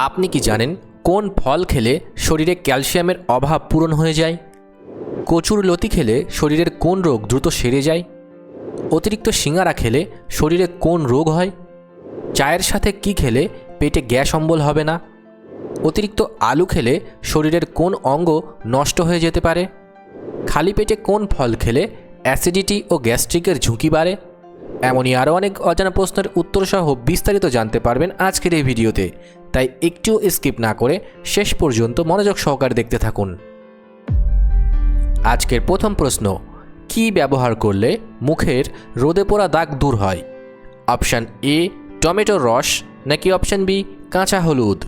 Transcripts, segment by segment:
আপনি কি জানেন কোন ফল খেলে শরীরে ক্যালসিয়ামের অভাব পূরণ হয়ে যায়? কচুর লতি খেলে শরীরের কোন রোগ দ্রুত সেরে যায়? অতিরিক্ত সিঙ্গারা খেলে শরীরে কোন রোগ হয়? চায়ের সাথে কি খেলে পেটে গ্যাস অম্বল হবে না? অতিরিক্ত আলু খেলে শরীরের কোন অঙ্গ নষ্ট হয়ে যেতে পারে? খালি পেটে কোন ফল খেলে অ্যাসিডিটি ও গ্যাস্ট্রিকের ঝুঁকি বাড়ে? এমনই আরও অনেক অজানা প্রশ্নের উত্তরসহ বিস্তারিত জানতে পারবেন আজকের এই ভিডিওতে। তাই একটুও স্কিপ না করে শেষ পর্যন্ত মনোযোগ সহকারে দেখতে থাকুন। আজকের প্রথম প্রশ্ন, কি ব্যবহার করলে মুখের রোদে পোড়া দাগ দূর হয়? অপশান এ টমেটোর রস, নাকি অপশান বি, কাঁচা হলুদ?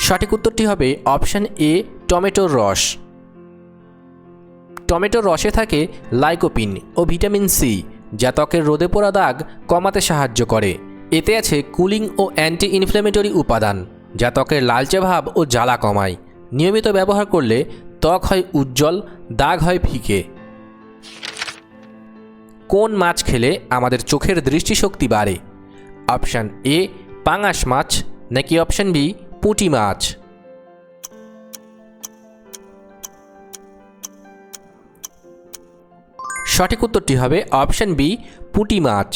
সঠিক উত্তরটি হবে অপশান এ টমেটোর রস। টমেটোর রসে থাকে লাইকোপিন ও ভিটামিন সি, যা ত্বকের রোদে পোড়া দাগ কমাতে সাহায্য করে। এতে আছে কুলিং ও অ্যান্টি ইনফ্ল্যামেটরি উপাদান, যা ত্বকের লালচে ভাব ও জ্বালা কমায়। নিয়মিত ব্যবহার করলে ত্বক হয় উজ্জ্বল, দাগ হয় ফিকে। কোন মাছ খেলে আমাদের চোখের দৃষ্টিশক্তি বাড়ে? অপশান এ, পাঙাশ মাছ, নাকি অপশান বি, পুঁটি মাছ? সঠিক উত্তরটি হবে অপশান বি, পুঁটি মাছ।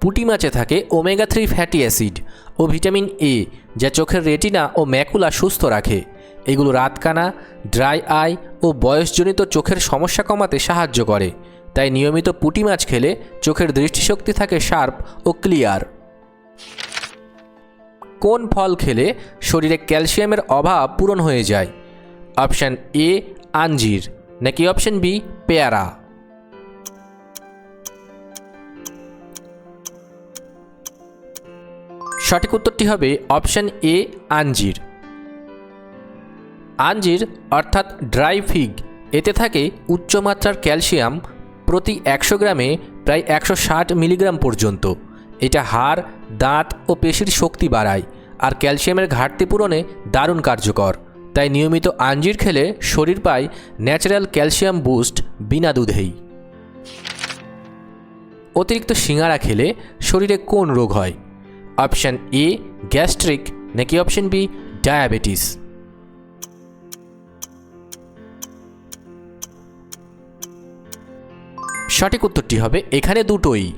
পুঁটি মাছে থাকে ওমেগা থ্রি ফ্যাটি অ্যাসিড ও ভিটামিন এ, যা চোখের রেটিনা ও ম্যাকুলা সুস্থ রাখে। এগুলো রাতকানা, ড্রাই আই ও বয়সজনিত চোখের সমস্যা কমাতে সাহায্য করে। তাই নিয়মিত পুঁটি মাছ খেলে চোখের দৃষ্টিশক্তি থাকে শার্প ও ক্লিয়ার। কোন ফল খেলে শরীরে ক্যালসিয়ামের অভাব পূরণ হয়ে যায়? অপশান এ, আঞ্জির। নাকি অপশান বি পেয়ারা। সঠিক উত্তরটি হবে অপশান এ আঞ্জির। আঞ্জির অর্থাৎ ড্রাই ফিগ এতে থাকে উচ্চমাত্রার ক্যালসিয়াম প্রতি একশো গ্রামে প্রায় একশো ষাট মিলিগ্রাম পর্যন্ত। এটা হাড়, দাঁত ও পেশির শক্তি বাড়ায়, আর ক্যালসিয়ামের ঘাটতি পূরণে দারুণ কার্যকর। তাই নিয়মিত আঞ্জির খেলে শরীর পায় ন্যাচারাল ক্যালসিয়াম বুস্ট বিনা দুধেই। অতিরিক্ত সিঙ্গারা খেলে শরীরে কোন রোগ হয়? অপশান এ, গ্যাস্ট্রিক, নাকি অপশান বি, ডায়াবেটিস? সঠিক উত্তরটি হবে এখানে দুটোই।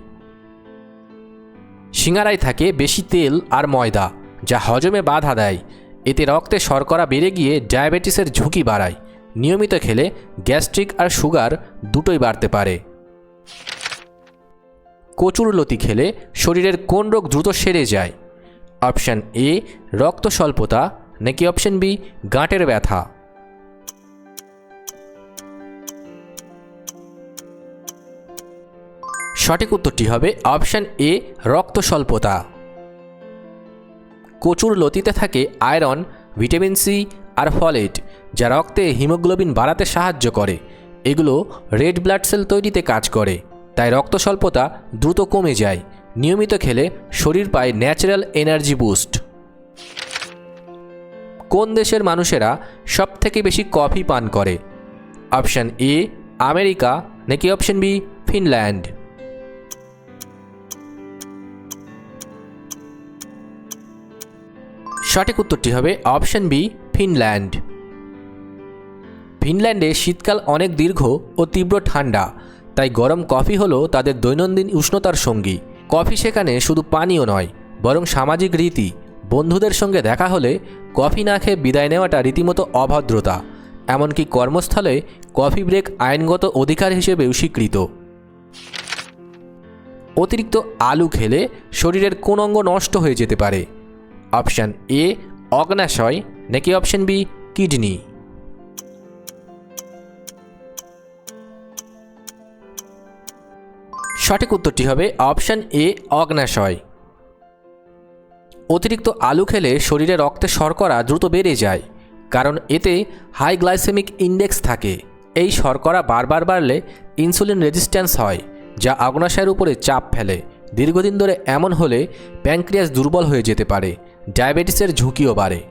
সিঙ্গারায় থাকে বেশি তেল আর ময়দা, যা হজমে বাধা দেয়। এতে রক্তে শর্করা বেড়ে গিয়ে ডায়াবেটিসের ঝুঁকি বাড়ায়। নিয়মিত খেলে গ্যাস্ট্রিক আর সুগার দুটোই বাড়তে পারে। কচুর লতি খেলে শরীরের কোন রোগ দ্রুত সেরে যায়? অপশান এ রক্ত স্বল্পতা নাকি অপশান বি, গাঁটের ব্যথা? সঠিক উত্তরটি হবে অপশান এ রক্ত স্বল্পতা কচুর লতিতে থাকে আয়রন, ভিটামিন সি আর ফলেট, যা রক্তে হিমোগ্লোবিন বাড়াতে সাহায্য করে। এগুলো রেড ব্লাড সেল তৈরিতে কাজ করে, তাই রক্ত স্বল্পতা দ্রুত কমে যায়। নিয়মিত খেলে শরীর পায় ন্যাচারাল এনার্জি বুস্ট। কোন দেশের মানুষেরা সবথেকে বেশি কফি পান করে? অপশান এ, আমেরিকা, নাকি অপশান বি, ফিনল্যান্ড? সঠিক উত্তরটি হবে অপশন বি, ফিনল্যান্ড। ফিনল্যান্ডে শীতকাল অনেক দীর্ঘ ও তীব্র ঠান্ডা, তাই গরম কফি হলো তাদের দৈনন্দিন উষ্ণতার সঙ্গী। কফি সেখানে শুধু পানীয় নয়, বরং সামাজিক রীতি। বন্ধুদের সঙ্গে দেখা হলে কফি না খেয়ে বিদায় নেওয়াটা রীতিমতো অভদ্রতা, এমনকি কর্মস্থলে কফি ব্রেক আইনগত অধিকার হিসেবেও স্বীকৃত। অতিরিক্ত আলু খেলে শরীরের কোন অঙ্গ নষ্ট হয়ে যেতে পারে। অপশান এ অগ্নাশয় নাকি অপশান বি, কিডনি? সঠিক উত্তরটি হবে অপশান এ অগ্নাশয় অতিরিক্ত আলু খেলে শরীরে রক্তে শর্করা দ্রুত বেড়ে যায়, কারণ এতে হাই গ্লাইসেমিক ইন্ডেক্স থাকে। এই শর্করা বারবার বাড়লে ইনসুলিন রেজিস্ট্যান্স হয়, যা অগ্নাশয়ের উপরে চাপ ফেলে। দীর্ঘদিন ধরে এমন হলে প্যানক্রিয়াস দুর্বল হয়ে যেতে পারে ডায়াবেটিসের ঝুঁকিও বাড়ে।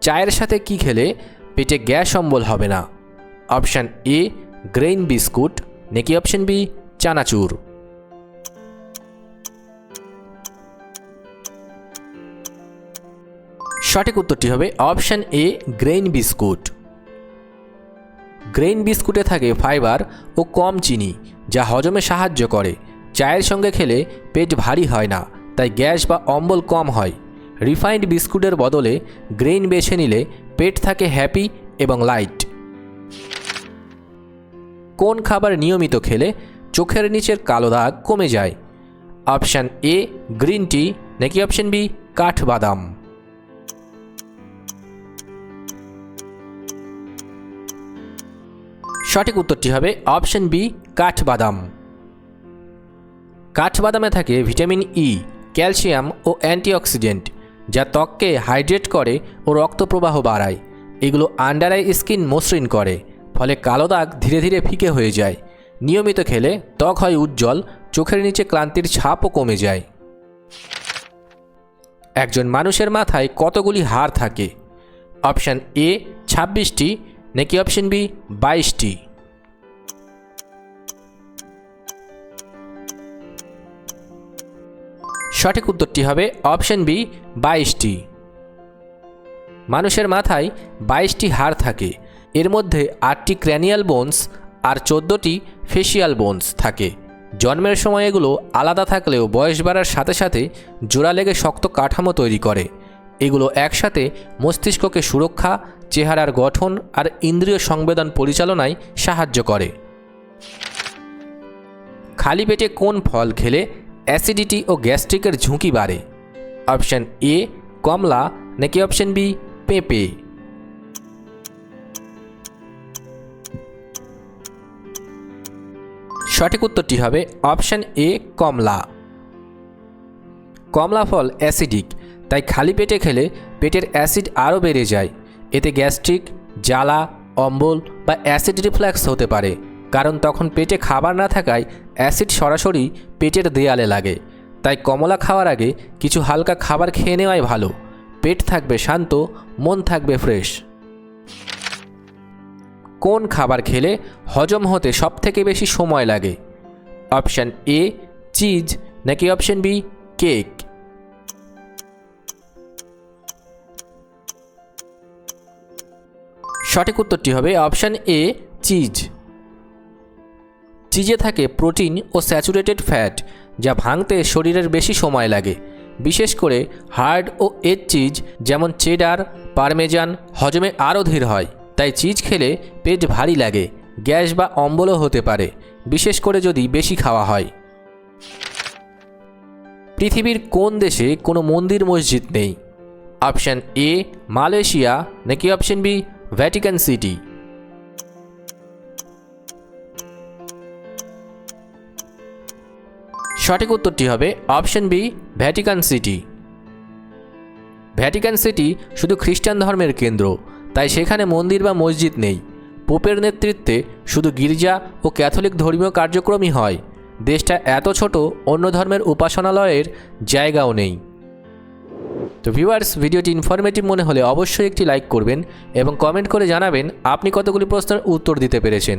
চায়ের সাথে কি খেলে পেটে গ্যাস অম্বল হবে না? অপশান এ, গ্রেইন বিস্কুট, নাকি অপশন বি, চানাচুর? সঠিক উত্তরটি হবে option A, grain biscuit. Grain বিস্কুটে থাকে ফাইবার ও কম চিনি, যা হজমে সাহায্য করে। চায়ের সঙ্গে খেলে পেট ভারী হয় না। তাই গ্যাস বা অম্বল কম হয়। রিফাইন্ড বিস্কুটের বদলে গ্রেইন বেছে নিলে পেট থাকে হ্যাপি এবং লাইট। কোন খাবার নিয়মিত খেলে চোখের নিচের কালো দাগ কমে যায়? অপশান এ গ্রিন টি, নাকি অপশান বি কাঠবাদাম সঠিক উত্তরটি হবে অপশন বি কাঠবাদাম কাঠবাদামে থাকে ভিটামিন ই ক্যালসিয়াম ও অ্যান্টিঅক্সিডেন্ট, যা ত্বককে হাইড্রেট করে ও রক্ত প্রবাহ বাড়ায়। এগুলো আন্ডার আই স্কিন মসৃণ করে, ফলে কালো দাগ ধীরে ধীরে ফিকে হয়ে যায়। নিয়মিত খেলে ত্বক হয় উজ্জ্বল, চোখের নিচে ক্লান্তির ছাপও কমে যায়। একজন মানুষের মাথায় কতগুলি হাড় থাকে? অপশান এ ছাব্বিশটি, নাকি অপশন বি বাইশটি? সঠিক উত্তরটি হবে অপশন বি, বাইশটি। মানুষের মাথায় বাইশটি হাড় থাকে। এর মধ্যে আটটি ক্র্যানিয়াল বোনস আর চোদ্দোটি ফেসিয়াল বোনস থাকে। জন্মের সময় এগুলো আলাদা থাকলেও বয়স বাড়ার সাথে সাথে জোড়া লেগে শক্ত কাঠামো তৈরি করে। এগুলো একসাথে মস্তিষ্ককে সুরক্ষা, চেহারার গঠন আর ইন্দ্রিয় সংবেদন পরিচালনায় সাহায্য করে। খালি পেটে কোন ফল খেলে অ্যাসিডিটি ও গ্যাস্ট্রিকের ঝুঁকি বাড়ে অপশান এ কমলা নাকি অপশান বি পেঁপে সঠিক উত্তরটি হবে অপশান এ কমলা কমলা ফল অ্যাসিডিক তাই খালি পেটে খেলে পেটের অ্যাসিড আরও বেড়ে যায় এতে গ্যাস্ট্রিক জ্বালা অম্বল বা অ্যাসিড রিফ্ল্যাক্স হতে পারে কারণ তখন পেটে খাবার না থাকায় অ্যাসিড সরাসরি পেটের দেয়ালে লাগে। তাই কমলা খাওয়ার আগে কিছু হালকা খাবার খেয়ে নেওয়াই ভালো। পেট থাকবে শান্ত, মন থাকবে ফ্রেশ। কোন খাবার খেলে হজম হতে সবথেকে বেশি সময় লাগে? অপশান এ, চিজ, নাকি অপশান বি, কেক? সঠিক উত্তরটি হবে অপশান এ, চিজ। চিজে থাকে প্রোটিন ও স্যাচুরেটেড ফ্যাট, যা ভাঙতে শরীরের বেশি সময় লাগে। বিশেষ করে হার্ড ও এজ চিজ, যেমন চেডার, পারমেজান, হজমে আরও ধীর হয়, তাই চিজ খেলে পেট ভারী লাগে, গ্যাস বা অম্বলও হতে পারে, বিশেষ করে যদি বেশি খাওয়া হয়। পৃথিবীর কোন দেশে কোনো মন্দির মসজিদ নেই? অপশান এ, মালয়েশিয়া, নাকি অপশান বি, ভ্যাটিকান সিটি? সঠিক উত্তরটি হবে option B, Vatican City. Vatican City শুধু খ্রিস্টান ধর্মের কেন্দ্র, তাই সেখানে মন্দির বা মসজিদ নেই। পোপের নেতৃত্বে শুধু গির্জা ও ক্যাথলিক ধর্মীয় কার্যক্রমই হয়। দেশটা এত ছোট, অন্য ধর্মের উপাসনালয়ের জায়গাও নেই। তো ভিউয়ার্স, ভিডিওটি ইনফরমেটিভ মনে হলে অবশ্যই একটি লাইক করবেন এবং কমেন্ট করে জানাবেন আপনি কতগুলি প্রশ্নের উত্তর দিতে পেরেছেন।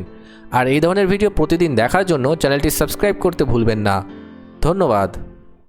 আর এই ধরনের ভিডিও প্রতিদিন দেখার জন্য চ্যানেলটি সাবস্ক্রাইব করতে ভুলবেন না। ধন্যবাদ।